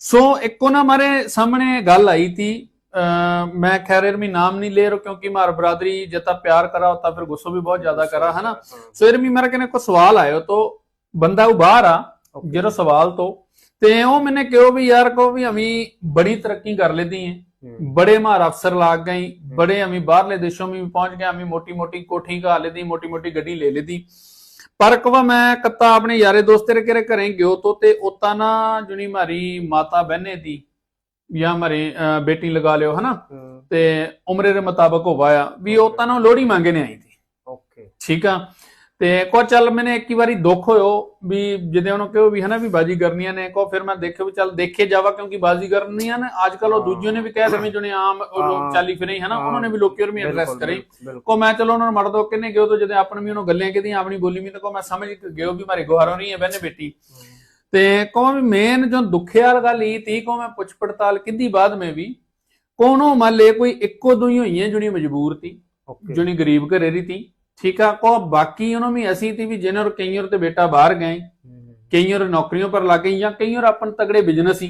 ਸੋ ਇੱਕੋ ਨਾ ਮਾਰੇ ਸਾਹਮਣੇ ਗੱਲ आई थी अ, मैं खैर इनमें नाम नहीं ले रहा क्योंकि मार बरादरी जितना प्यार करा होता फिर गुस्सा भी बहुत ज्यादा करा है ना ਸੋ ਇਰਮੀ ਮੇਰਾ ਕਿਨੇ ਕੋ ਸਵਾਲ ਆਇਓ ਤੋ ਬੰਦਾ ਉਹ ਬਾਹਰ ਆ Okay. ਜਿਹੜਾ ਸਵਾਲ ਤੋਂ ਤੇ ਉਹ ਮੈਨੇ ਕਿਹਾ ਵੀ ਯਾਰ ਕੋ ਵੀ ਅਮੀ ਬੜੀ ਤਰੱਕੀ ਕਰ लेती हैं हम्म, बड़े मार अफसर लाग गई बड़े अमी बाहरले देशों में भी पहुंच गए अमी मोटी मोटी कोठी का लेती मोटी मोटी गड्डी ले लेती ਪਰ ਕਵਾ ਮੈਂ ਕੱਤਾ ਆਪਣੇ ਯਾਰੇ ਦੋਸਤੇ ਘਰੇ ਗਿਓ ਤੋ ਤੇ ਉਤਾ ਨਾ ਜੁਨੀ ਮਾਰੀ ਮਾਤਾ ਬਹਿਨੇ ਦੀ ਜਾਂ ਮਾਰੀ ਅਹ, ਬੇਟੀ ਲਗਾ ਲਿਓ ਹਨਾ? ਤੇ ਉਮਰੇ ਦੇ ਮੁਤਾਬਕ ਹੋਵਾ ਆ ਵੀ ਉਤਾ ਨਾ ਲੋੜੀ ਮੰਗਣੇ ਆਈ ਸੀ। ਓਕੇ। ਠੀਕ ਆ? ਤੇ ਕੋ ਚੱਲ ਮੈਨੇ ਇੱਕ ਹੀ ਵਾਰੀ ਦੁੱਖ ਹੋਇਓ ਵੀ ਜਿਹਦੇ ਉਹਨੂੰ ਕਿਹਾ ਵੀ ਹਨਾ ਵੀ ਬਾਜੀ ਕਰਨੀਆਂ ਨੇ ਕੋ ਫਿਰ ਮੈਂ ਦੇਖਿਓ ਵੀ ਚੱਲ ਦੇਖੇ ਜਾਵਾ ਕਿਉਂਕਿ ਬਾਜੀ ਕਰਨੀਆਂ ਨੇ ਅੱਜ ਕੱਲ ਉਹ ਹਾਂ। ਦੂਜਿਆਂ ਨੇ ਵੀ ਕਹਿ ਦਵੇਂ ਜਿਹਨੇ ਆਮ ਲੋਕ ਹਾਂ। ਚਾਲੀ ਫਿਰੇ ਹਨਾ ਹਾਂ। ਉਹਨਾਂ ਨੇ ਵੀ ਲੋਕੀ ਔਰ ਵੀ ਐਡਰੈਸ ਕਰੀ ਕੋ ਮੈਂ ਚਲੋ ਉਹਨਾਂ ਨੂੰ ਮੜ ਦੋ ਕਿੰਨੇ ਗਿਓ ਤੋਂ ਜਦੇ ਆਪਣ ਵੀ ਉਹਨੂੰ ਗੱਲਾਂ ਕਿਦੀਆਂ ਆਪਣੀ ਬੋਲੀ ਵੀ ਤਾਂ ਕੋ ਮੈਂ ਸਮਝ ਗਿਓ ਵੀ ਮਾਰੇ ਗੁਹਾਰ ਹੋ ਰਹੀ ਹੈ ਬੈਨੇ ਬੇਟੀ ਤੇ ਕੋ ਵੀ ਮੇਨ ਜੋ ਦੁਖਿਆਲ ਗੱਲ ਇਹ ਤੀ ਕੋ ਮੈਂ ਪੁੱਛ ਪੜਤਾਲ ਕਿੰਦੀ ਬਾਅਦ ਮੈਂ ਵੀ ਕੋਨੋਂ ਮੱਲੇ ਕੋਈ ਇੱਕੋ ਦੁਈ ਹੋਈਆਂ ਜੁਣੀ ਮਜਬੂਰ ਤੀ ਜੁਣੀ ਗਰੀਬ ਘਰੇ ਦੀ ਤੀ ਠੀਕ ਆ ਕੋ ਬਾਕੀ ਉਹਨਾਂ ਵੀ ਅਸੀਂ ਤੀ ਵੀ ਜਿਹਨਾਂ ਕਈਆਂ ਤੇ ਬੇਟਾ ਬਾਹਰ ਗਏ ਹਮ, ਕਈਆਂ ਨੌਕਰੀਆਂ ਪਰ ਲੱਗ ਗਈ ਜਾਂ ਕਈਆਂ ਆਪਣ ਤਗੜੇ ਬਿਜ਼ਨਸ ਸੀ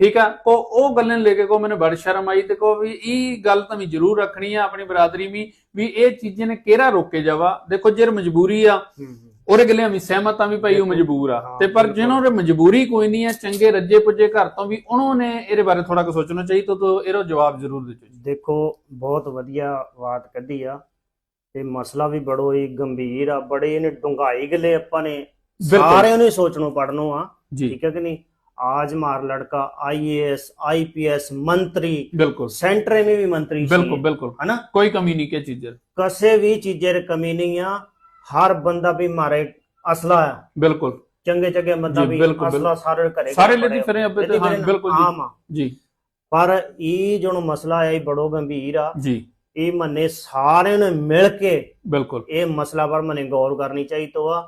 ਠੀਕ ਆ ਕੋ ਉਹ ਗੱਲਾਂ ਲੈ ਕੇ ਕੋ ਮੈਨੂੰ ਬੜੀ ਸ਼ਰਮ ਆਈ ਤੇ ਕੋ ਵੀ ਇਹ ਗੱਲ ਤਾਂ ਵੀ ਜ਼ਰੂਰ ਰੱਖਣੀ ਆ ਆਪਣੀ ਬਰਾਦਰੀ ਵੀ ਵੀ ਇਹ ਚੀਜ਼ਾਂ ਨੇ ਕਿਹੜਾ ਰੋਕੇ ਜਾਵਾ ਦੇਖੋ ਜੇ ਮਜਬੂਰੀ ਆ ਉਹਦੇ ਗੱਲੇ ਵੀ ਸਹਿਮਤ ਆ ਵੀ ਭਾਈ ਉਹ। ਮਜਬੂਰ ਆ ਤੇ ਪਰ। ਜਿਹਨਾਂ ਦੇ ਮਜਬੂਰੀ ਕੋਈ ਨਹੀਂ ਆ ਚੰਗੇ ਰੱਜੇ ਪੁੱਜੇ ਘਰ ਤੋਂ ਵੀ ਉਹਨਾਂ ਨੇ ਇਹਦੇ ਬਾਰੇ ਥੋੜਾ ਕੁ ਸੋਚਣਾ ਚਾਹੀਦਾ ਤਾਂ ਇਹਦਾ ਜਵਾਬ ਜ਼ਰੂਰ ਜੀ ਦੇਖੋ ਬਹੁਤ ਵਧੀਆ ਬਾਤ ਕੱਢੀ ਆ ਤੇ ਮਸਲਾ ਵੀ ਬੜੋ ਹੀ ਗੰਭੀਰ ਆ ਬੜੇ ਇਹਨੇ ਡੁੰਗਾਈ ਗਲੇ ਆਪਾਂ ਨੇ ਸਾਰਿਆਂ ਨੂੰ ਸੋਚਣੋਂ ਪੜਨੋਂ ਆ ਠੀਕ ਹੈ ਕਿ ਨਹੀਂ आज मार लड़का आईएएस आईपीएस मंत्री बिल्कुल सेंटर में भी मंत्री बिल्कुल बिल्कुल है ना कोई कमी नहीं क्या चीजें कसे भी चीजें कमी नहीं है हर बंदा भी मारे असला है बिल्कुल चंगे चंगे बंदा भी बिल्कुल, असला सारे करे सारे लेते फिरे अब हाँ, बिल्कुल आम जी पर ई जो मसला है बड़ो गंभीर आ जी ਇਹ ਮੰਨੇ ਸਾਰਿਆਂ ਨੇ ਮਿਲ ਕੇ ਬਿਲਕੁਲ। ਇਹ ਮਸਲਾ ਪਰ ਮੰਨੇ ਗੌਰ ਕਰਨੀ ਚਾਹੀਦੀ ਆ।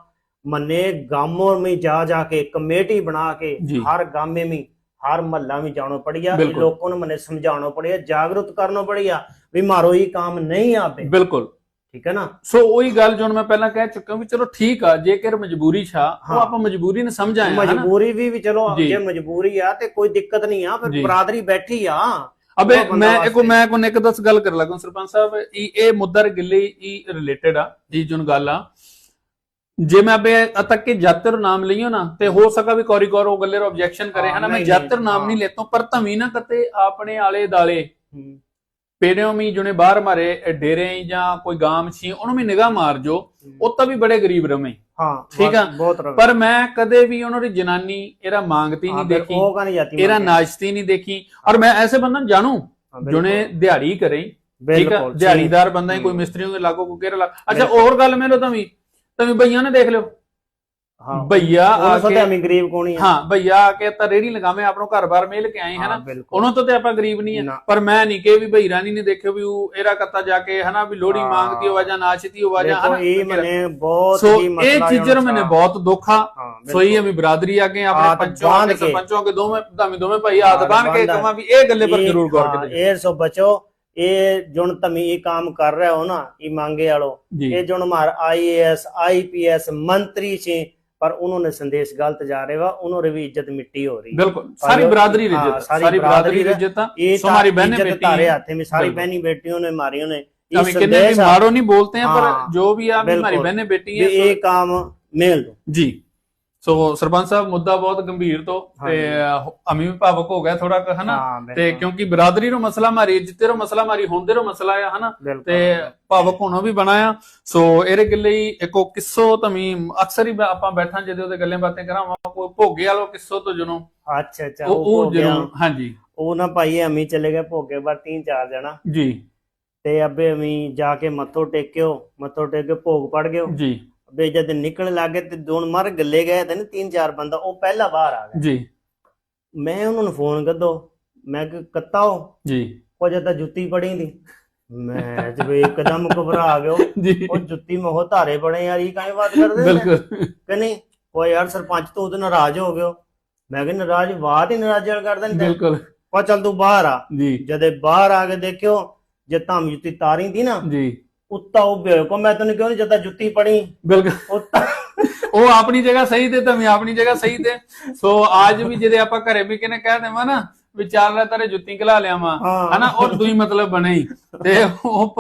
ਮੰਨੇ ਗਾਮੋਂ ਵਿੱਚ ਜਾ ਜਾ ਕੇ ਕਮੇਟੀ ਬਣਾ ਕੇ ਹਰ ਗਾਮੇ ਵਿੱਚ ਹਰ ਮਹੱਲਾ ਵਿੱਚ ਜਾਣੋ ਪੜਿਆ ਲੋਕਾਂ ਨੂੰ ਮੰਨੇ ਸਮਝਾਉਣੋ ਪੜਿਆ ਜਾਗਰੂਕ ਕਰਨੋ ਪੜਿਆ ਵੀ ਮਾਰੋ ਇਹ ਕੰਮ ਨਹੀਂ ਆਪੇ। ਬਿਲਕੁਲ। ਠੀਕ ਹੈ ਨਾ? ਸੋ ਉਹੀ ਗੱਲ ਜੋ ਮੈਂ ਪਹਿਲਾਂ ਕਹਿ ਚੁੱਕਾ ਵੀ ਚਲੋ ਠੀਕ ਆ ਜੇਕਰ ਮਜਬੂਰੀ ਛਾ ਉਹ ਆਪਾਂ ਮਜਬੂਰੀ ਨੇ ਸਮਝ ਮਜਬੂਰੀ ਵੀ ਵੀ ਚਲੋ ਜੇ। ਮਜਬੂਰੀ ਆ ਤੇ ਕੋਈ ਦਿੱਕਤ ਨਹੀਂ ਆ ਫਿਰ ਬਰਾਦਰੀ ਬੈਠੀ ਆ। ਅਬੇ ਮੈਂ ਇੱਕੋ ਮੈਂ ਕੋ ਇੱਕ ਦੱਸ ਗੱਲ ਕਰ ਲਗਾ ਸਰਪੰਚ ਸਾਹਿਬ। ਇਹ ਇਹ ਮੁੱਦਾ ਗਿੱਲੀ ਇਹ ਰਿਲੇਟਡ ਆ ਜੀ ਜੁਨ ਗੱਲ ਆ। ਜੇ ਮੈਂ ਅਬੇ ਅਤਕ ਕੇ ਜਾਤਰ ਨਾਮ ਲਈਓ ਨਾ ਤੇ ਹੋ ਸਕਾ ਵੀ ਕੋਰੀ ਕੋਰ ਉਹ ਗੱਲੇ ਰੋ ਆਬਜੈਕਸ਼ਨ ਕਰੇ ਹਨਾ? ਮੈਂ ਜਾਤਰ ਨਾਮ ਨਹੀਂ ਲੈਤੋਂ ਪਰ ਤਵੀ ਨਾ ਕਤੇ ਆਪਣੇ ਆਲੇ ਦਾਲੇ ਪੇੜਿਓ ਵੀ ਜੁਨੇ ਬਾਹਰ ਮਾਰੇ ਡੇਰੇ ਜਾਂ ਕੋਈ ਗਾਮ ਛੀ ਉਹਨੂੰ ਵੀ ਨਿਗਾਹ ਮਾਰ ਜੋ। ਉਹ ਤਾਂ ਵੀ ਬੜੇ ਗਰੀਬ ਰਵੇਂ। हाँ ठीक है। बहुत- बहुत रवे। ਪਰ ਮੈਂ ਕਦੇ ਵੀ ਉਹਨਾਂ ਦੀ ਜਨਾਨੀ ਇਹਦਾ ਮੰਗਤੀ हाँ, ਨਹੀਂ फिर ਦੇਖੀ वो का नहीं जाती ਇਹਦਾ मार्केट। ਨਾਚਤੀ ਨਹੀਂ ਦੇਖੀ ਔਰ ਮੈਂ ਐਸੇ ਬੰਦਾ ਨੂੰ ਜਾਣੂ हाँ, बिल्कुल, ਜੁਨੇ ਦਿਹਾੜੀ ਕਰੇ ਠੀਕ ਆ बिल्कुल, ਦਿਹਾੜੀਦਾਰ ਬੰਦਾ ਹੀ ਹੂੰ। ਕੋਈ ਮਿਸਤਰੀਆਂ ਦੇ ਲਾਗੋ ਕੋ ਕਿਹੜਾ ਲਾ ਅੱਛਾ ਬਿਲਕੁਲ। ਹੋਰ ਗੱਲ ਮੇਲੋ ਤਾਂ ਵੀ ਤਾਂ ਵੀ ਭਈਆਂ ਨੇ ਦੇਖ ਲਿਓ हाँ ਭਈਆ ਆ ਕੇ ਤੇ ਗਰੀਬ ਕੋਣੀ ਹਾਂ ਭਈਆ ਆ ਕੇ ਤਾਂ ਰੇੜੀ ਲਗਾਵੇਂ ਆਪਣੋ ਘਰ-ਬਾਰ ਮੇਲ ਕੇ ਆਏ ਹੈ ਨਾ ਹਾਂ, ਬਿਲਕੁਲ। ਉਹਨਾਂ ਤੋਂ ਤੇ ਆਪਾਂ ਗਰੀਬ ਨਹੀਂ ਹੈ। ਪਰ ਮੈਂ ਨਹੀਂ ਕਿ ਵੀ ਭਈ ਰਾਣੀ ਨੇ ਦੇਖਿਓ ਵੀ ਉਹ ਇਹਦਾ ਕੱਤਾ ਜਾ ਕੇ ਹਨਾ ਵੀ ਲੋੜੀ ਹਾਂ। ਮੰਗਦੀ ਹੋਵਾ ਜਾਂ ਨਾਚਦੀ ਹੋਵਾ ਜਾਂ ਹਨਾ? ਇਹ ਮਨੇ ਬਹੁਤ ਸੋ ਹੀ ਇਹ ਮਸਲਾ ਚੀਜ਼ਰ ਮੈਨੇ ਬਹੁਤ ਦੁੱਖਾ ਹਾਂ ਸੋਈ ਬਿਲਕੁਲ। ਅਮੀ ਬਰਾਦਰੀ ਆ ਕੇ ਆਪਣੇ ਪੰਚੋਂ ਕੇ। ਸਰਪੰਚੋਂ ਕੇ ਦੋਵੇਂ ਧਾਮੀ ਦੋਵੇਂ ਭਾਈ ਆਦ ਬਾਂਧ ਕੇ ਕਹਾਂ ਵੀ ਇਹ ਗੱਲੇ ਪਰ ਇਹ- ਜ਼ਰੂਰ ਗੌਰ ਹਾਂ, ਕਰੇ ਇਹ ਸੋ ਬਚੋ ਇਹ ਜੁਣ ਤਮੀ ਇਹ ਕੰਮ ਕਰ ਰਹੇ ਹੋ ਨਾ ਇਹ ਮੰਗੇ ਵਾਲੋ। ਇਹ ਜੁਣ ਮਾਰ ਆਈਏਐਸ ਆਈਪੀਐਸ ਮੰਤਰੀ ਛੇ ਪਰ ਉਹਨਾਂ ਨੇ ਸੰਦੇਸ਼ ਗਲਤ ਜਾ ਰਹੇ ਵਾ ਉਹਨਾਂ ਦੀ ਵੀ ਇੱਜ਼ਤ ਮਿੱਟੀ ਹੋ ਰਹੀ ਬਿਲਕੁਲ ਸਾਰੀ और- ਬਰਾਦਰੀ हाँ, रिज्जत सारी सारी बरादरी बरादरी रिज्जत ये सो हमारी बहनें इज्जत बेटी तारे हैं। हाथे में सारी बिल्कुल। बहनी बेटियों ने मारियों ने हम इस कितने भी संदेश आ- मारो नहीं बोलते हैं पर हाँ, जो भी आप हमारी बिल्कुल। बहनें बेटी भी हैं ये काम मेल दो सो- जी ਸੋ ਸਰਪੰਚ ਸਾਹਿਬ ਮੁੱਦਾ ਬਹੁਤ ਗੰਭੀਰ ਤੋਂ ਤੇ ਅਮੀ ਵੀ ਭਾਵਕ ਹੋ ਗਿਆ ਥੋੜਾ ਹਨਾ? ਤੇ ਕਿਉਂਕਿ ਬਰਾਦਰੀ ਨੂੰ ਮਸਲਾ ਮਾਰੀ ਜਿੱਤੇ ਨੂੰ ਮਸਲਾ ਮਾਰੀ ਹੁੰਦੇ ਨੂੰ ਮਸਲਾ ਆ ਹਨਾ? ਤੇ ਭਾਵਕ ਹੋਣਾ ਵੀ ਬਣਾ ਸੋ ਇਹਦੇ ਗੱਲੇ ਹੀ ਇੱਕੋ ਕਿੱਸੋ ਤਮੀ ਅਕਸਰ ਹੀ ਆਪਾਂ ਬੈਠਾਂ ਜਦੋਂ ਉਹਦੇ ਗੱਲਾਂ ਬਾਤਾਂ ਕਰਾਵਾਂ ਕੋਈ ਭੋਗੇ ਵਾਲੋ ਕਿੱਸੋ ਤੋਂ ਜਨੋਂ। ਅੱਛਾ ਅੱਛਾ ਉਹ ਜਰੂਰ ਹਾਂਜੀ। ਉਹ ਨਾ ਭਾਈ ਅਮੀ ਚਲੇ ਗਏ ਭੋਗੇ ਬਾਅਦ ਤਿੰਨ ਚਾਰ ਜਣਾ। ਜੀ। ਤੇ ਅੱਬੇ ਅਮੀ ਜਾ ਕੇ ਮੱਥੋ ਟੇਕਿਓ ਮੱਥੋ ਟੇਕ ਕੇ ਭੋਗ ਪੜ ਗਿਓ ਜੀ। ਅੱਬੇ ਜਦ ਨਿਕਲਣ ਲੱਗੇ ਤੇ ਦੋਨ ਮਰ ਗੱਲੇ ਗਏ ਤੇ ਨਾ ਤਿੰਨ ਚਾਰ ਬੰਦਾ ਉਹ ਪਹਿਲਾ ਬਾਹਰ ਆ ਗਿਆ। ਜੀ। ਮੈਂ ਉਹਨਾਂ ਨੂੰ ਫੋਨ ਕਰਦੋ ਮੈਂ ਕਿ ਕੱਤਾਓ ਜੀ। ਉਹ ਜਦ ਤਾਂ ਜੁੱਤੀ ਪੜੀ ਦੀ ਮੈਂ ਜਵੇ ਇੱਕਦਮ ਘਬਰਾ ਜੀ। ਉਹ ਜੁੱਤੀ ਮੈਂ ਉਹ ਧਾਰੇ ਬਣੇ ਯਾਰ ਇਹ ਕਾਹੇ ਬਾਤ ਕਰਦੇ ਬਿਲਕੁਲ। ਕਿ ਨਹੀਂ? ਉਹ ਯਾਰ ਸਰਪੰਚ ਤੋਂ ਉਹਦੇ ਨਾਰਾਜ਼ ਹੋ ਗਿਓ ਮੈਂ ਕਿ ਨਾਰਾਜ਼ ਬਾਤ ਹੀ ਨਾਰਾਜ਼ ਕਰਦਾ ਨਹੀਂ ਬਿਲਕੁਲ। ਪਾ ਚੱਲ ਤੂੰ ਬਾਹਰ ਆ। ਜੀ। ਜਦੇ ਬਾਹਰ ਆ ਕੇ ਦੇਖਿਓ ਜੇ ਧਮ ਜੁੱਤੀ ਤਾਰੀ ਦੀ ਨਾ ਜੀ। ਉੱਤਾ ਉੱਭੇ ਕੋ ਮੈਂ ਤੈਨੂੰ ਕਿਉਂ ਨਹੀਂ ਜਦਾਂ ਜੁੱਤੀ ਪੜੀ? ਬਿਲਕੁਲ। ਉੱਤਾ ਉਹ ਆਪਣੀ ਜਗ੍ਹਾ ਸਹੀ ਤੇ ਤਵੇਂ ਆਪਣੀ ਜਗ੍ਹਾ ਸਹੀ ਤੇ। ਸੋ ਅੱਜ ਵੀ ਜਿਹਦੇ ਆਪਾਂ ਘਰੇ ਵੀ ਕਿਨੇ ਕਹਿ ਦੇਵਾਂ ਨਾ ਵਿਚਾਰ ਲੈ ਤੇਰੇ ਜੁੱਤੀ ਖਲਾ ਲਿਆਵਾਂ। ਹਾਂ। ਹਨਾ ਉਹ ਦੂਈ ਮਤਲਬ ਬਣੇ ਹੀ। ਤੇ ਉਹ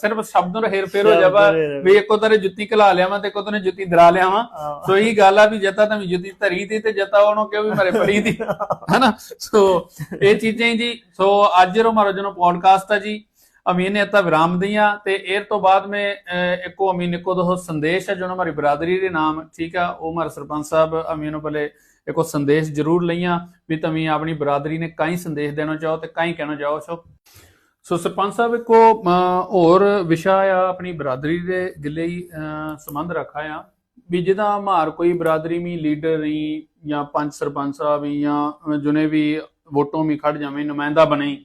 ਸਿਰਫ ਸ਼ਬਦ ਨੂੰ ਹੇਰ ਫੇਰ ਹੋ ਜਾਵਾ ਵੀ ਇੱਕੋ ਤੇਰੇ ਜੁੱਤੀ ਖਲਾ ਲਿਆਵਾਂ ਤੇ ਇੱਕੋ ਤੇਰੇ ਜੁੱਤੀ ਦਰਾ ਲਿਆਵਾਂ। ਹਾਂ। ਸੋ ਇਹ ਗੱਲ ਆ ਵੀ ਜਤਾ ਤਾਂ ਜੁੱਤੀ ਧਰੀ ਦੀ ਤੇ ਜਤਾ ਉਹਨੂੰ ਕਿਉਂ ਵੀ ਮਰੇ ਪੜੀ ਦੀ। ਹਨਾ ਸੋ ਇਹ ਚੀਜ਼ਾਂ ਹੀ ਜੀ। ਸੋ ਅੱਜ ਰੋ ਮਾਰੋ ਜਨੋ ਪੋਡਕਾਸਟ ਆ ਜੀ ਅਮੀਨ ਨੇ ਤਾਂ ਵਿਰਾਮ ਦੀਆਂ ਤੇ ਇਹ ਤੋਂ ਬਾਅਦ ਮੈਂ ਅਹ, ਇੱਕੋ ਅਮੀਨ ਇੱਕੋ ਦੋ ਸੰਦੇਸ਼ ਹੈ ਜੋ ਹਮਾਰੀ ਬਰਾਦਰੀ ਦੇ ਨਾਮ ਠੀਕ ਆ ਉਹ ਮਾਰ ਸਰਪੰਚ ਸਾਹਿਬ ਅਮੀਨ ਬਲੇ ਇੱਕੋ ਸੰਦੇਸ਼ ਜ਼ਰੂਰ ਲਈਆਂ ਵੀ ਤੁਸੀਂ ਆਪਣੀ ਬਰਾਦਰੀ ਨੇ ਕਾਈ ਸੰਦੇਸ਼ ਦੇਣਾ ਚਾਹੋ ਤੇ ਕਾਈ ਕਹਿਣਾ ਚਾਹੋ ਸੋ। ਸੋ ਸਰਪੰਚ ਸਾਹਿਬ ਇੱਕੋ ਅਹ, ਹੋਰ ਵਿਸ਼ਾ ਆ ਆਪਣੀ ਬਰਾਦਰੀ ਦੇ ਗਿੱਲੇ ਹੀ ਅਹ, ਸੰਬੰਧ ਰੱਖਾ ਆ ਵੀ ਜਿਹਦਾ ਮਾਰ ਕੋਈ ਬਰਾਦਰੀ ਮੀ ਲੀਡਰ ਨਹੀਂ ਜਾਂ ਪੰਚ ਸਰਪੰਚ ਸਾਹਿਬ ਜਾਂ ਜੁਨੇ ਵੀ ਵੋਟੋਂ ਮੀ ਖੜ ਜਾਵੇਂ ਨੁਮਾਇੰਦਾ ਬਣੇ।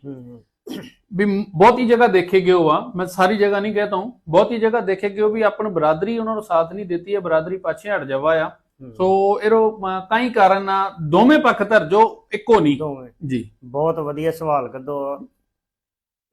ਮ- ਬਹੁਤੀ ਜਗ੍ਹਾ ਦੇਖੇ ਗਿਓ ਆ। ਮੈਂ ਸਾਰੀ ਜਗ੍ਹਾ ਨਹੀਂ ਕਹਤਾ ਹੂੰ। ਬਹੁਤੀ ਜਗ੍ਹਾ ਦੇਖੇ ਗਿਓ ਵੀ ਆਪਣ ਬਰਾਦਰੀ ਉਹਨਾਂ ਨੂੰ ਸਾਥ ਨਹੀਂ ਦਿੱਤੀ ਹੈ ਬਰਾਦਰੀ ਪਾਛੇ ਹਟ ਜਾਵਾ ਆ। ਹੂੰ। ਸੋ ਅਹ, ਕਈ ਕਾਰਨ ਆ ਦੋਵੇਂ ਪੱਖ ਧਰ ਜੋ ਇੱਕੋ ਨਹੀਂ। ਜੀ। ਬਹੁਤ ਵਧੀਆ ਸਵਾਲ ਕੱਢੋ।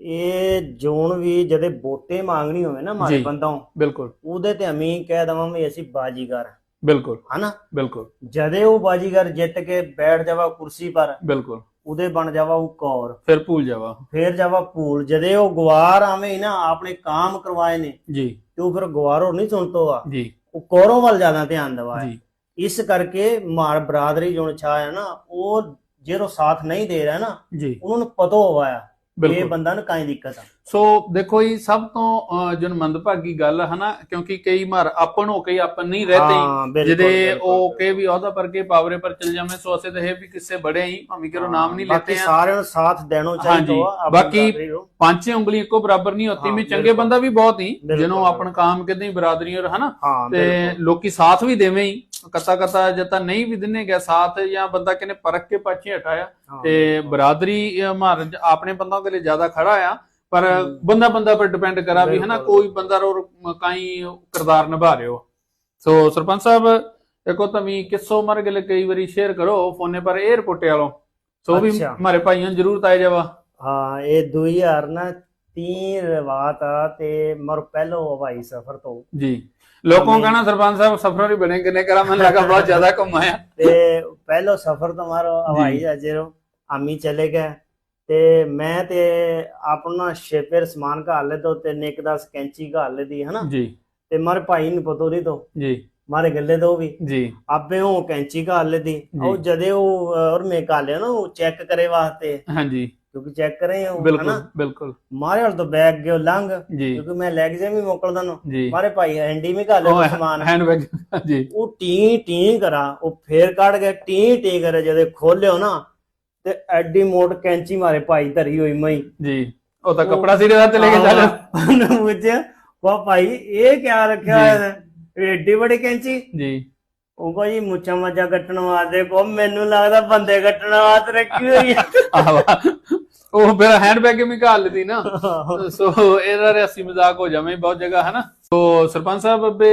ਇਹ ਜੋਨ ਵੀ ਜਦੇ ਵੋਟੇ ਮੰਗਣੀ ਹੋਵੇ ਨਾ ਮਾਰੇ। ਬੰਦੋਂ ਬਿਲਕੁਲ। ਉਹਦੇ ਤੇ ਅਮੀ ਕਹਿ ਦਵਾਂ ਵੀ ਅਸੀਂ ਬਾਜੀਗਰ। ਬਿਲਕੁਲ। ਹਨਾ? ਬਿਲਕੁਲ। ਜਦੇ ਉਹ ਬਾਜੀਗਰ ਜਿੱਤ ਕੇ ਬੈਠ ਜਾਵਾ ਕੁਰਸੀ ਪਰ ਬਿਲਕੁਲ। ਉਹਦੇ ਬਣ ਜਾਵਾ ਉਹ ਕੌਰ। ਫਿਰ ਭੁੱਲ ਜਾਵਾ। ਫੇਰ ਜਾਵਾ ਭੂਲ। ਜਦੇ ਉਹ ਗਵਾਰ ਆਵੇਂ ਨਾ ਆਪਣੇ ਕੰਮ ਕਰਵਾਏ ਨੇ ਜੀ। ਤੇ ਉਹ ਫਿਰ ਗਵਾਰੋ ਨਹੀਂ ਸੁਣਤੋ ਆ। ਜੀ। ਉਹ ਕੌਰੋਂ ਵੱਲ ਜ਼ਿਆਦਾ ਧਿਆਨ ਦਵਾਏ ਜੀ। ਇਸ ਕਰਕੇ ਮਾਰ ਬਰਾਦਰੀ ਜੋਨ ਛਾਇਆ ਨਾ ਉਹ ਜਿਹੜੋ ਸਾਥ ਨਹੀਂ ਦੇ ਰਿਹਾ ਨਾ ਜੀ। ਉਹਨਾਂ ਨੂੰ ਪਤਾ ਹੋਇਆ। ਇਹ ਬਿਲਕੁਲ। ਬੰਦਾ ਨੂੰ ਕਾਈ ਦਿੱਕਤ ਆ? ਸੋ ਦੇਖੋ ਇਹ ਸਭ ਤੋਂ ਜਨ ਮੰਦਭਾਗੀ ਗੱਲ ਹੈ ਹਨਾ? ਕਿਉਂਕਿ ਕਈ ਮਾਰ ਆਪਣ ਹੋ ਕਈ ਆਪਣ ਨਹੀਂ ਰਹਤੇ ਹਾਂ, ਬਿਲਕੁਲ, ਜਿਹਦੇ ਬਿਲਕੁਲ, ਉਹ ਕੇ ਵੀ ਅਹੁਦਾ ਪਰ ਕੇ ਪਾਵਰੇ ਪਰ ਚਲ ਜਾਵੇਂ ਸੋ ਅਸੇ ਤਾਂ ਇਹ ਵੀ ਕਿਸੇ ਬੜੇ ਹੀ ਭਾਵੇਂ ਕਿ ਉਹ ਨਾਮ ਨਹੀਂ ਬਾਕੀ ਲੈਤੇ ਆ। ਸਾਰਿਆਂ ਨੂੰ ਸਾਥ ਦੇਣਾ ਚਾਹੀਦਾ ਆਪਣੀ ਬਾਕੀ ਬਰਾਦਰੀ ਨੂੰ। ਪਾंचे ਉਂਗਲੀ ਇੱਕੋ ਬਰਾਬਰ ਨਹੀਂ ਹੁੰਦੀ ਹਾਂ, ਵੀ ਚੰਗੇ ਬਿਲਕੁਲ। ਬੰਦਾ ਵੀ ਬਹੁਤ ਹੀ ਬਿਲਕੁਲ, ਜਿਹਨੂੰ ਬਿਲਕੁਲ। ਆਪਣ ਕੰਮ ਕਿਦਾਂ ਬਰਾਦਰੀ ਔਰ ਹਨਾ? ਹਾਂ ਤੇ ਲੋਕੀ ਸਾਥ ਵੀ ਦੇਵੇਂ ਹੀ ਕਤਾ ਕਤਾ ਜਤਾ ਨਹੀਂ ਵੀ ਦਿੰਨੇ ਗਿਆ ਸਾਥ ਜਾਂ ਬੰਦਾ ਕਿਨੇ ਪਰਖ ਕੇ ਪਾਛੇ ਹਟਾਇਆ ਹਾਂ, ਤੇ ਬਰਾਦਰੀ ਮਾਰ ਆਪਣੇ ਬੰਦਾ ਕੇ ਲਈ ਜ਼ਿਆਦਾ ਖੜਾ ਆ ਪਰ। ਬੰਦਾ ਬੰਦਾ ਪਰ ਡਿਪੈਂਡ ਕਰਾ ਵੀ ਹਨਾ। ਕੋਈ ਬੰਦਾ ਰੋ ਕਾਈ ਕਿਰਦਾਰ ਨਿਭਾ ਰਿਹਾ ਹੋ ਸੋ ਸਰਪੰਚ ਸਾਹਿਬ ਦੇਖੋ ਤੁਸੀਂ ਕਿੱਸੋ ਮਰ ਗਏ ਕਈ ਵਾਰੀ ਸ਼ੇਅਰ ਕਰੋ ਫੋਨੇ ਪਰ 에어ਪੋਰਟ ਵਾਲੋਂ ਸੋ ਵੀ। ਮਾਰੇ ਭਾਈਆਂ ਨੂੰ ਜ਼ਰੂਰ ਤਾਏ ਜਾਵਾ ਹਾਂ ਇਹ 2000 ਨਾ ਤੀਨ ਰਵਾਤ ਆ ਤੇ ਮਰ ਪਹਿਲੋ ਹਵਾਈ ਸਫ਼ਰ ਤੋਂ। ਜੀ। ਲੋਕੋਂ ਹਮੇਂ- ਕਹਿਣਾ ਸਰਪੰਚ ਸਾਹਿਬ ਸਫਰ ਹੀ ਬਣੇ ਕਿੰਨੇ ਕਰਾ? ਮੈਨੂੰ ਲੱਗਾ ਬਹੁਤ ਜ਼ਿਆਦਾ ਕਮਾਇਆ ਤੇ ਪਹਿਲੋ ਸਫ਼ਰ ਤੋਂ ਮਾਰੋ ਹਵਾਈ ਜਹਾਜ਼ੇ ਆਮੀ ਚਲੇ ਗਏ। ਤੇ ਮੈਂ ਤੇ ਆਪਣਾ ਸ਼ੇਪਰ ਸਮਾਨ ਘਾਲ ਲੈ ਦੋ ਤੇ ਨਿਕ ਦਾ ਸਕੈਂਚੀ ਘਾਲ ਲੈ ਦੀ ਹਨਾ? ਜੀ। ਤੇ ਮਾਰੇ ਭਾਈ ਨੂੰ ਪਤੋ ਨਹੀਂ ਤੋਂ। ਜੀ। ਮਾਰੇ ਗੱਲੇ ਦੋ ਵੀ। ਜੀ। ਆਪੇ ਉਹ ਕੈਂਚੀ ਘਾਲ ਲੈ ਦੀ ਉਹ ਜਦੇ ਉਹ ਔਰ ਮੈਂ ਘਾਲਿਆ ਨਾ ਉਹ ਚੈੱਕ ਕਰੇ ਵਾਸਤੇ। ਹਾਂਜੀ। ਕਿਉਂਕਿ ਚੈੱਕ ਕਰੇ ਉਹ ਬਿਲਕੁਲ ਹਨਾ? ਬਿਲਕੁਲ ਮਾਰੇ ਹਲ ਤੋਂ ਬੈਗ ਗਿਓ ਲੰਘ? ਕਿਉਂਕਿ ਮੈਂ ਲੈਗ ਜੇ ਵੀ ਮੋਕਲਦਾ ਨੂੰ। ਮਾਰੇ ਭਾਈ ਹੈਂਡੀ ਵੀ ਘਾਲੇ ਉਹ ਸਮਾਨ। ਹੈਂਡਬੈਗ ਜੀ। ਉਹ ਟੀ ਟੀ ਕਰਾ ਉਹ ਫੇਰ ਕੱਢ ਕੇ ਟੀ ਟੀ ਕਰੇ ਜਦੇ ਖੋਲਿਓ ਨਾ। ਤੇ ਐਡੀ ਮੋਟ ਕੈਂਚੀ ਮਾਰੇ ਭਾਈ ਧਰੀ ਹੋਈ ਮਈ। ਜੀ। ਉਹ ਤਾਂ ਕਪੜਾ ਸਿਰੇ ਦਾ ਤੇ ਲੈ ਕੇ ਚੱਲ। ਉਹਨੇ ਪੁੱਛਿਆ ਵਾ ਭਾਈ ਇਹ ਕਿਆ ਰੱਖਿਆ ਹੋਇਆ ਹੈ? ਐਡੀ ਬੜੀ ਕੈਂਚੀ? ਜੀ। ਉਹ ਕੋ ਜੀ ਮੁੱਛਾਂ ਮੱਝਾਂ ਕੱਟਣ ਵਾਸਤੇ ਕੋ ਮੈਨੂੰ ਲੱਗਦਾ ਬੰਦੇ ਕੱਟਣ ਵਾਸਤੇ ਰੱਖੀ ਹੋਈ ਹੈ। ਆਹ ਉਹ ਫਿਰ ਹੈਂਡਬੈਗ ਵੀ ਘਾਲ ਲਦੀ ਨਾ। ਸੋ ਇਹਦਾ ਰਿਆਸੀ ਮਜ਼ਾਕ ਹੋ ਜਾਵੇਂ ਬਹੁਤ ਜਗ੍ਹਾ ਹੈ ਨਾ ਸੋ ਸਰਪੰਚ ਸਾਹਿਬ ਅੱਬੇ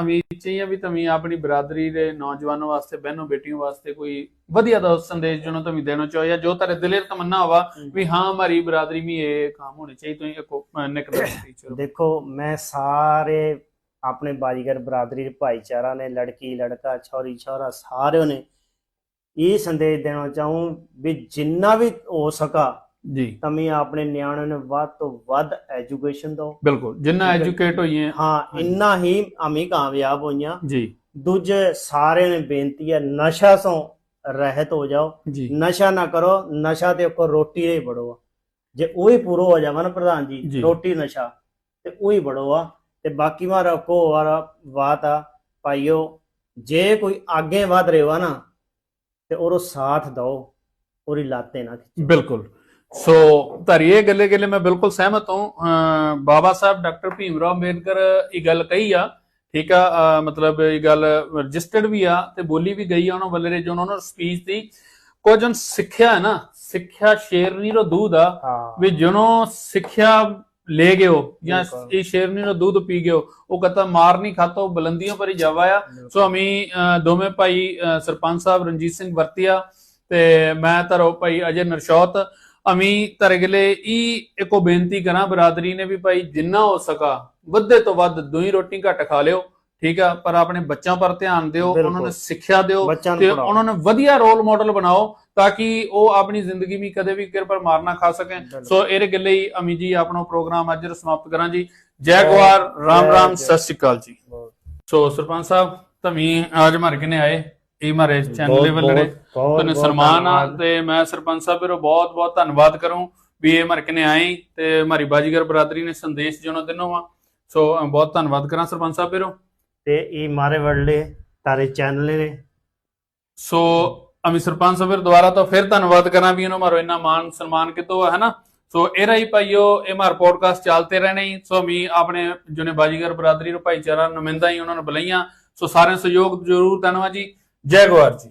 ਅਮੀਰ ਚਾਹੀਏ ਵੀ ਤੁਸੀਂ ਆਪਣੀ ਬਰਾਦਰੀ ਦੇ ਨੌਜਵਾਨਾਂ ਵਾਸਤੇ ਬਹਿਨੋ ਬੇਟੀਆਂ ਵਾਸਤੇ ਕੋਈ ਵਧੀਆ ਦਾ ਸੰਦੇਸ਼ ਜਿਹਨੂੰ ਤੁਸੀਂ ਦੇਣਾ ਚਾਹੋ ਜਾਂ ਜੋ ਤੁਹਾਡੇ ਦਿਲੇ ਤਮੰਨਾ ਹੋਵਾ ਵੀ ਹਾਂ ਹਮਾਰੀ ਬਰਾਦਰੀ ਵੀ ਇਹ ਕੰਮ ਹੋਣੇ ਚਾਹੀਏ ਤੁਸੀਂ ਇੱਕ ਨਿਕਲ ਟੀਚਰ ਦੇਖੋ ਮੈਂ ਸਾਰੇ ਆਪਣੇ ਬਾਜੀਗਰ ਬਰਾਦਰੀ ਦੇ ਭਾਈਚਾਰਾ ਨੇ ਲੜਕੀ ਲੜਕਾ ਛੋਰੀ ਛੋਰਾ ਸਾਰਿਆਂ ਨੇ ਇਹ ਸੰਦੇਸ਼ ਦੇਣਾ ਚਾਹੂੰ ਵੀ ਜਿੰਨਾ ਵੀ ਹੋ ਸਕਾ ਜੀ। ਤਮੀ ਆਪਣੇ ਨਿਆਣਿਆਂ ਨੂੰ ਵੱਧ ਤੋਂ ਵੱਧ ਐਜੂਕੇਸ਼ਨ ਦਿਓ। ਬਿਲਕੁਲ ਜਿੰਨਾ ਹੈ। ਐਜੂਕੇਟ ਹੋਈਏ ਹਾਂ। ਇੰਨਾ ਹੀ ਆਮੀ ਕਾਮਯਾਬ ਹੋਈਆਂ। ਜੀ। ਦੂਜੇ ਸਾਰਿਆਂ ਨੇ ਬੇਨਤੀ ਹੈ ਨਸ਼ਾ ਤੋਂ ਰਹਿਤ ਹੋ ਜਾਓ। ਨਸ਼ਾ ਨਾ ਕਰੋ ਨਸ਼ਾ ਤੇ ਕੋ ਰੋਟੀ ਹੀ ਬੜੋ ਜੇ ਉਹੀ ਪੂਰਾ ਹੋ ਜਾਵਾ ਨਾ ਪ੍ਰਧਾਨ ਜੀ। ਰੋਟੀ ਨਸ਼ਾ ਤੇ ਉਹੀ ਬੜੋ ਆ। ਤੇ ਬਾਕੀ ਮਾਰਾ ਕੋ ਵਾਰਾ ਬਾਤ ਆ। ਭਾਈਓ ਜੇ ਕੋਈ ਅੱਗੇ ਵਧ ਰਿਹਾ ਨਾ ਤੇ ਉਹਦਾ ਸਾਥ ਦਿਓ ਉਹਦੀ ਲਾਤੇ ਨਾ ਖਿੱਚੋ। ਬਿਲਕੁਲ। ਸੋ ਧਰੀਏ ਗੱਲੇ ਗੱਲੇ ਮੈਂ ਬਿਲਕੁਲ ਸਹਿਮਤ ਹਾਂ। ਬਾਬਾ ਸਾਹਿਬ ਡਾਕਟਰ ਭੀਮ ਰਾਓ ਅੰਬੇਦਕਰ ਇਹ ਗੱਲ ਕਹੀ ਆ ਠੀਕ ਆ ਮਤਲਬ ਇਹ ਗੱਲ ਰਜਿਸਟਰਡ ਵੀ ਆ ਤੇ ਬੋਲੀ ਵੀ ਗਈ ਆ ਉਹਨਾਂ ਵੱਲੇ ਜੋ ਉਹਨਾਂ ਨੇ ਸਪੀਚ ਦੀ। ਕੁਝ ਸਿੱਖਿਆ ਹੈ ਨਾ ਸਿੱਖਿਆ ਸ਼ੇਰਨੀ ਰੋ ਦੂਧ ਆ ਵੀ ਜਿਹਨੋਂ ਸਿੱਖਿਆ ਲੈ ਗਿਓ ਜਾਂ ਬਿਲਕੁਲ। ਇਹ ਸ਼ੇਰਨੀ ਰੋ ਦੁੱਧ ਪੀ ਗਿਓ ਉਹ। ਕਹਤਾ ਮਾਰ ਨਹੀਂ ਖਾਤਾ ਉਹ ਬੁਲੰਦੀਆਂ ਪਰ ਹੀ ਜਾਵਾ ਆ। ਸੋ ਅਮੀ ਅ, ਦੋਵੇਂ ਭਾਈ ਅ, ਸਰਪੰਚ ਸਾਹਿਬ ਰਣਜੀਤ ਸਿੰਘ ਵਰਤੀਆ ਤੇ ਮੈਂ ਧਰੋ ਭਾਈ ਅਜੇ ਨਰਸ਼ੌਤ। ਅਮੀ ਤਰਗਲੇ ਈ ਇੱਕੋ ਬੇਨਤੀ ਕਰਾਂ ਬਰਾਦਰੀ ਨੇ ਵੀ ਭਾਈ ਜਿੰਨਾ ਹੋ ਸਕਾ ਵੱਧੇ ਤੋਂ ਵੱਧ ਦੋਈ ਰੋਟੀ ਘੱਟ ਖਾ ਲਿਓ। ਠੀਕ ਆ ਪਰ ਆਪਣੇ ਬੱਚਿਆਂ ਪਰ ਧਿਆਨ ਦਿਓ। ਉਹਨਾਂ ਨੂੰ ਸਿੱਖਿਆ ਦਿਓ ਤੇ ਉਹਨਾਂ ਨੂੰ ਵਧੀਆ ਰੋਲ ਮਾਡਲ ਬਣਾਓ ਤਾਂ ਕਿ ਉਹ ਆਪਣੀ ਜ਼ਿੰਦਗੀ ਵਿੱਚ ਕਦੇ ਵੀ ਕਿਰ ਪਰ ਮਾਰ ਨਾ ਖਾ ਸਕਣ। ਬਿਲਕੁਲ। ਸੋ ਇਹਦੇ ਗੱਲੇ ਹੀ ਅਮੀ ਜੀ ਆਪਣਾ ਪ੍ਰੋਗਰਾਮ ਅੱਜ ਸਮਾਪਤ ਕਰਾਂ ਜੀ। ਜੈ ਗੁਆਰ ਰਾਮ ਰਾਮ। ਸਤਿ ਸ਼੍ਰੀ ਅਕਾਲ ਜੀ। ਸੋ ਸਰਪੰਚ ਸਾਹਿਬ ਤਮੀ ਅੱਜ ਮਰ ਕੇ ਨੇ ਆਏ ਇਹ ਮਾਰੇ ਚੈਨਲ ਦੇ ਵੱਲੋਂ ਨੇ। ਤੁਹਾਨੂੰ ਸਨਮਾਨ ਆ ਤੇ ਮੈਂ ਸਰਪੰਚ ਸਾਹਿਬ ਵੀਰੋ ਬਹੁਤ ਬਹੁਤ ਧੰਨਵਾਦ ਕਰੂੰ ਵੀ ਇਹ ਮਰ ਕੇ ਨੇ ਆਏ। ਤੇ ਮਾਰੀ ਬਾਜੀਗਰ ਬਰਾਦਰੀ ਨੇ ਸੰਦੇਸ਼ ਜੁਨੋ ਦਿਨੋਂ ਆ। ਸੋ ਬਹੁਤ ਧੰਨਵਾਦ ਕਰਾਂ ਸਰਪੰਚ ਸਾਹਿਬ ਵੀਰੋ। ਤੇ ਇਹ ਮਾਰੇ ਤਾਰੇ ਚੈਨਲ ਨੇ ਸੋ ਅਮੀ ਸਰਪੰਚ ਸਾਹਿਬ ਦੁਆਰਾ ਤੋਂ ਫਿਰ ਧੰਨਵਾਦ ਕਰਾਂ ਵੀ ਇਹਨਾਂ ਮਾਰੋ, ਇੰਨਾ ਮਾਨ ਸਨਮਾਨ ਕਿਤੋਂ ਹੈ ਹਨਾ? ਸੋ ਇਹ ਰਹੀ ਭਾਈਓ, ਇਹ ਮਾਰ ਪੋਡਕਾਸਟ ਚੱਲਤੇ ਰਹਿਣੇ ਸੋ ਅਮੀ ਆਪਣੇ ਜੁਨੇ ਬਾਜੀਗਰ ਬਰਾਦਰੀ ਨੂੰ, ਭਾਈਚਾਰਾ ਨੁਮਾਇੰਦਾ ਹੀ ਉਹਨਾਂ ਨੂੰ ਬੁਲਾਈਆਂ। ਸੋ ਸਾਰਿਆਂ ਸਹਿਯੋਗ ਜ਼ਰੂਰ ਧੰਨਵਾਦ ਜੀ। ਜੈ ਗਵਾਰ ਜੀ।